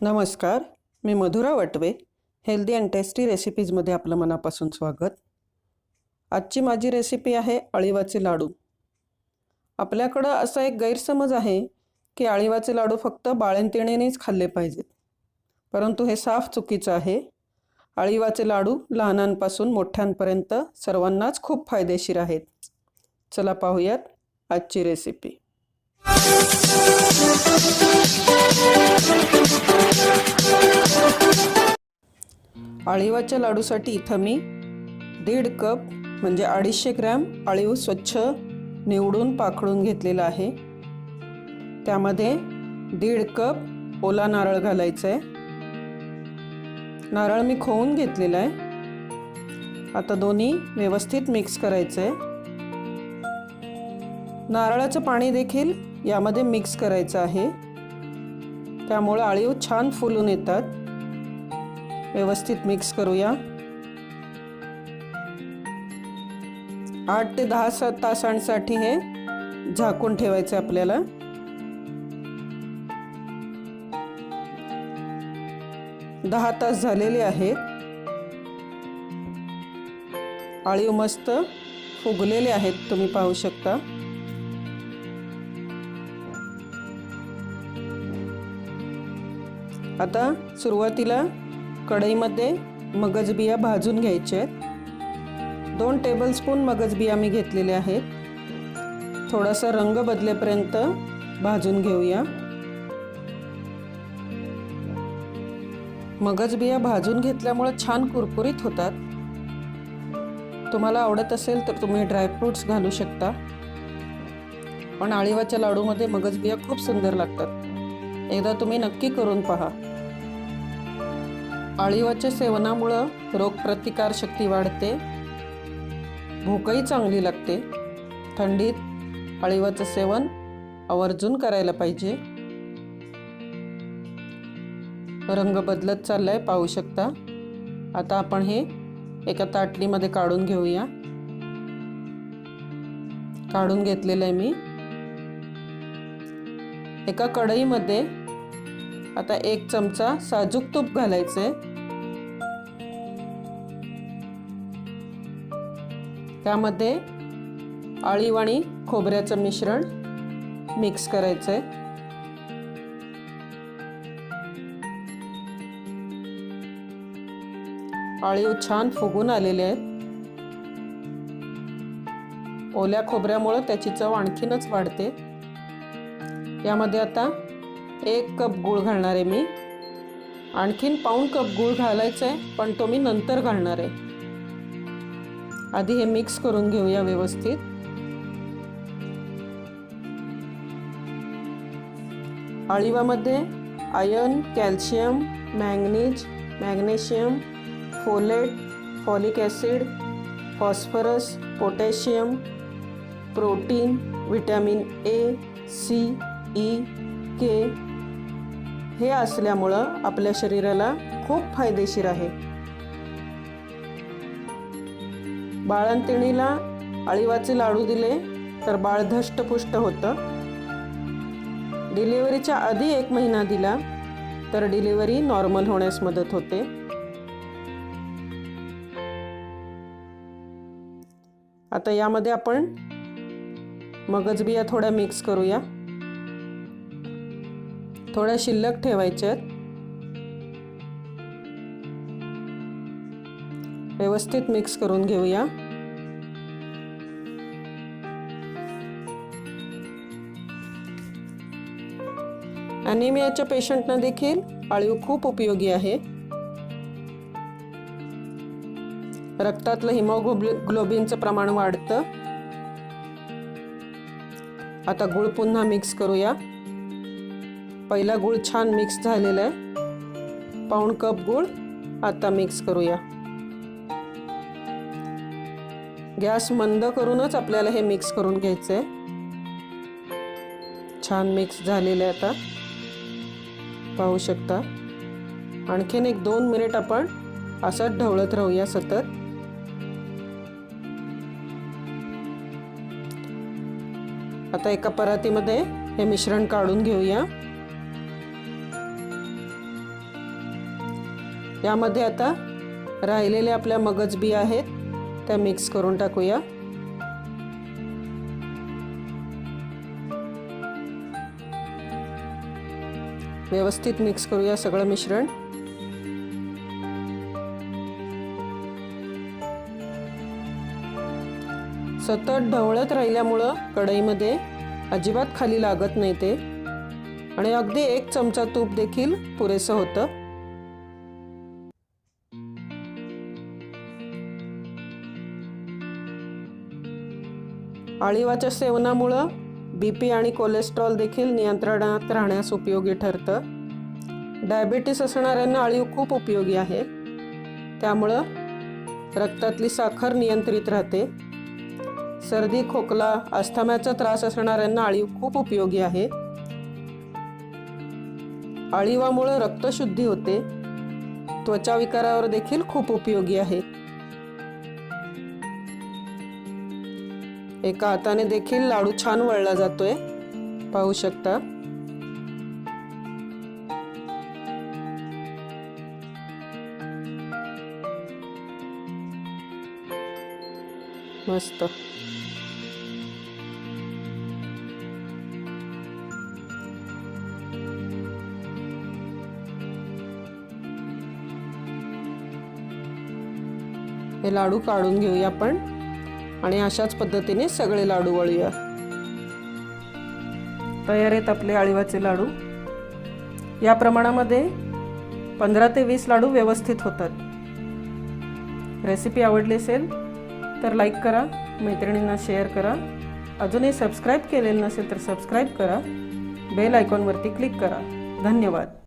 नमस्कार मी Madhura Vatve healthy and tasty रेसिपीजमध्ये आपलं मनापासून स्वागत. आजची माझी रेसिपी आहे अळीवाचे लाडू. आपल्याकडं असा एक गैरसमज आहे की अळीवाचे लाडू फक्त बाळंतिणीनेच खाल्ले पाहिजेत. परंतु हे साफ चुकीचं आहे. अळीवाचे लाडू लहानांपासून मोठ्यांपर्यंत सर्वांनाच खूप फायदेशीर आहेत. चला पाहूयात आजची रेसिपी. अळीवाच्या लाडूसाठी इथं मी दीड कप म्हणजे अडीचशे ग्रॅम अळीव स्वच्छ निवडून पाखडून घेतलेला आहे. त्यामध्ये दीड कप ओला नारळ घालायचा आहे नारळ मी खोवून घेतलेला आहे. आता दोन्ही व्यवस्थित मिक्स करायचं आहे नारळाचं पाणी देखील यामध्ये मिक्स करायचं आहे. त्यामुळं आळीव छान फुलून येतात. व्यवस्थित मिक्स करूया. आठ ते दहा सात तासांसाठी हे झाकून ठेवायचं आपल्याला. दहा तास झालेले आहेत आळीव मस्त फुगलेले आहेत तुम्ही पाहू शकता. आता सुरुवातीला कढईमध्ये मगजबिया भाजून घ्यायचे आहेत. दोन टेबलस्पून मगजबिया मी घेतलेले आहेत. थोडासा रंग बदलेपर्यंत भाजून घेऊया. मगजबिया भाजून घेतल्यामुळे छान कुरकुरीत होतात. तुम्हाला आवडत असेल तर तुम्ही ड्रायफ्रूट्स घालू शकता. पण आळीवाच्या लाडूमध्ये मगजबिया खूप सुंदर लागतात. एकदा तुम्ही नक्की करून पहा. आळीवाच्या सेवनामुळं रोगप्रतिकार शक्ती वाढते. भूकही चांगली लागते. थंडीत आळीवाचं सेवन आवर्जून करायला पाहिजे. रंग बदलत चाललाय पाहू शकता. आता आपण हे एका ताटलीमध्ये काढून घेऊया. काढून घेतलेलं आहे मी. एका कढईमध्ये आता एक चमचा साजूक तूप घालायचं आहे. त्यामध्ये आळीव आणि खोबऱ्याचं मिश्रण मिक्स करायचं आहे. आळीव छान फुगून आलेले आहेत. ओल्या खोबऱ्यामुळं त्याची चव आणखीनच वाढते. यामध्ये आता एक कप गूळ घालणार आहे मी. आणखीन पाऊण कप गूळ घालायचा आहे पण तो मी नंतर घालणार आहे. आधी हे मिक्स करून घेऊया व्यवस्थित. अळीवामध्ये iron calcium manganese magnesium folate folic acid phosphorus potassium protein vitamin A C E K हे असल्यामुळं आपल्या शरीराला खूप फायदेशीर आहे. बाळंतिणीला अळीवाचे लाडू दिले तर बाळ धष्टपुष्ट होतं. डिलिव्हरीच्या आधी एक महिना दिला तर डिलिव्हरी नॉर्मल होण्यास मदत होते. आता यामध्ये आपण मगजबिया थोड्या मिक्स करूया. थोड्या शिल्लक ठेवायच्या व्यवस्थित मिक्स करून घेऊया. अॅनिमियाच्या पेशंटना देखील आळीव खूप उपयोगी आहे. रक्तातलं हिमोग्लोबिनचं प्रमाण वाढतं. आता गुळ पुन्हा मिक्स करूया. पहिला गुळ छान मिक्स झालेला आहे. पाऊण कप गुळ आता मिक्स करूया. गॅस मंद करूनच आपल्याला हे मिक्स करून घ्यायचं आहे छान मिक्स झालेलं आहे आता. पाहू शकता. आणखीन एक दोन मिनिट आपण असंच ढवळत राहूया सतत. आता एका परातीमध्ये हे मिश्रण काढून घेऊया. यामध्ये आता राहिलेल्या आपल्या मगज बी आहेत त्या मिक्स करून टाकूया. व्यवस्थित मिक्स करूया सगळं मिश्रण. सतत ढवळत राहिल्यामुळं कढईमध्ये अजिबात खाली लागत नाही ते. आणि अगदी एक चमचा तूप देखील पुरेसं होतं. अळिवाच्या सेवनामुळं बी पी आणि कोलेस्ट्रॉल देखील नियंत्रणात राहण्यास उपयोगी ठरतं. डायबिटीस असणाऱ्यांना अळीव खूप उपयोगी आहे. त्यामुळं रक्तातली साखर नियंत्रित राहते. सर्दी खोकला अस्थमाचा त्रास असणाऱ्यांना अळीव खूप उपयोगी आहे. अळीवामुळं रक्तशुद्धी होते. त्वचा विकारावर देखील खूप उपयोगी आहे. एका हाताने देखील लाडू छान वळला जातोय. पाहू शकता. मस्त. हे लाडू काढून घेऊया आपण. आणि अशाच पद्धतीने सगळे लाडू वळूया. तयार आहेत आपले आळीवाचे लाडू. या प्रमाणामध्ये पंधरा ते वीस लाडू व्यवस्थित होतात. रेसिपी आवडली असेल तर लाईक करा मैत्रिणींना शेअर करा. अजूनही सबस्क्राईब केलेलं नसेल तर सबस्क्राईब करा. बेल आयकॉनवरती क्लिक करा. धन्यवाद.